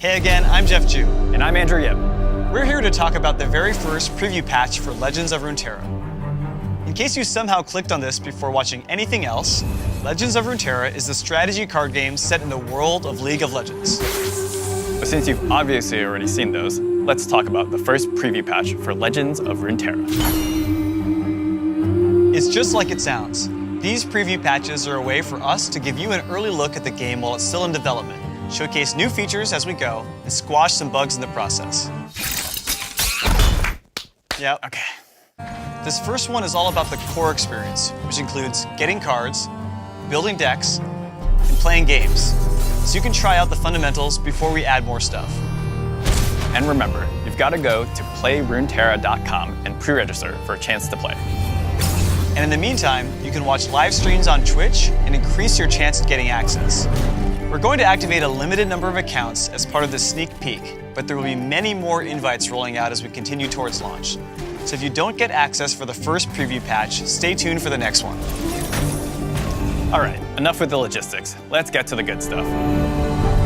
Hey again, I'm Jeff Ju. And I'm Andrew Yip. We're here to talk about the very first preview patch for Legends of Runeterra. In case you somehow clicked on this before watching anything else, Legends of Runeterra is a strategy card game set in the world of League of Legends. But since you've obviously already seen those, let's talk about the first preview patch for Legends of Runeterra. It's just like it sounds. These preview patches are a way for us to give you an early look at the game while it's still in development, showcase new features as we go, and squash some bugs in the process. Yep. Okay. This first one is all about the core experience, which includes getting cards, building decks, and playing games. So you can try out the fundamentals before we add more stuff. And remember, you've got to go to playruneterra.com and pre-register for a chance to play. And in the meantime, you can watch live streams on Twitch and increase your chance at getting access. We're going to activate a limited number of accounts as part of the sneak peek, but there will be many more invites rolling out as we continue towards launch. So if you don't get access for the first preview patch, stay tuned for the next one. All right, enough with the logistics. Let's get to the good stuff.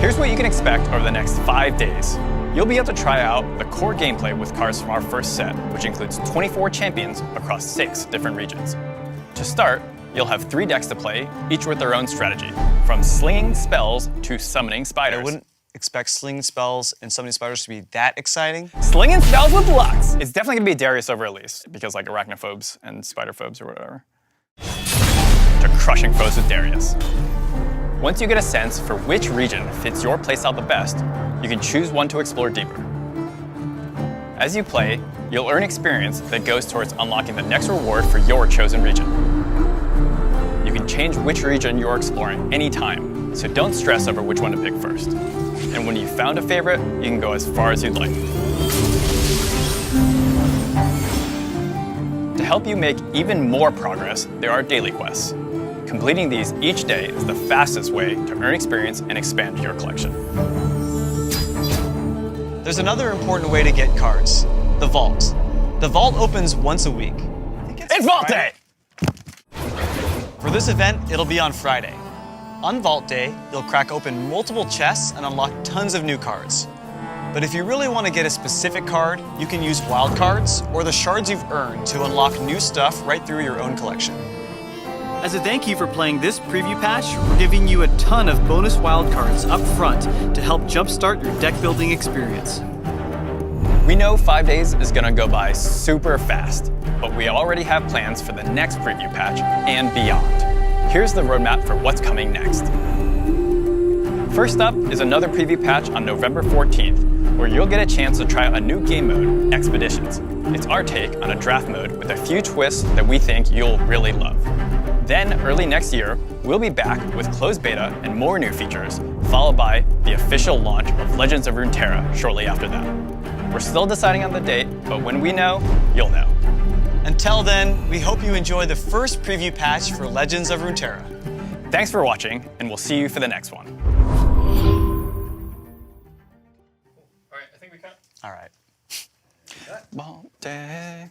Here's what you can expect over the next five days. You'll be able to try out the core gameplay with cards from our first set, which includes 24 champions across six different regions. To start, you'll have three decks to play, each with their own strategy, from slinging spells to summoning spiders. I wouldn't expect slinging spells and summoning spiders to be that exciting. Slinging spells with Lux! It's definitely gonna be Darius over Elise, because like arachnophobes and spiderphobes or whatever. To crushing foes with Darius. Once you get a sense for which region fits your playstyle the best, you can choose one to explore deeper. As you play, you'll earn experience that goes towards unlocking the next reward for your chosen region. You can change which region you're exploring anytime, so don't stress over which one to pick first. And when you've found a favorite, you can go as far as you'd like. To help you make even more progress, there are daily quests. Completing these each day is the fastest way to earn experience and expand your collection. There's another important way to get cards the vault. The vault opens once a week. It's Vault Day! For this event, it'll be on Friday. On Vault Day, you'll crack open multiple chests and unlock tons of new cards. But if you really want to get a specific card, you can use wild cards or the shards you've earned to unlock new stuff right through your own collection. As a thank you for playing this preview patch, we're giving you a ton of bonus wildcards up front to help jumpstart your deck building experience. We know five days is gonna go by super fast, but we already have plans for the next preview patch and beyond. Here's the roadmap for what's coming next. First up is another preview patch on November 14th, where you'll get a chance to try a new game mode, Expeditions. It's our take on a draft mode with a few twists that we think you'll really love. Then, early next year, we'll be back with closed beta and more new features, followed by the official launch of Legends of Runeterra shortly after that. We're still deciding on the date, but when we know, you'll know. Until then, we hope you enjoy the first preview patch for Legends of Runeterra. Thanks for watching, and we'll see you for the next one. All right, I think we cut. All right. Vault Day.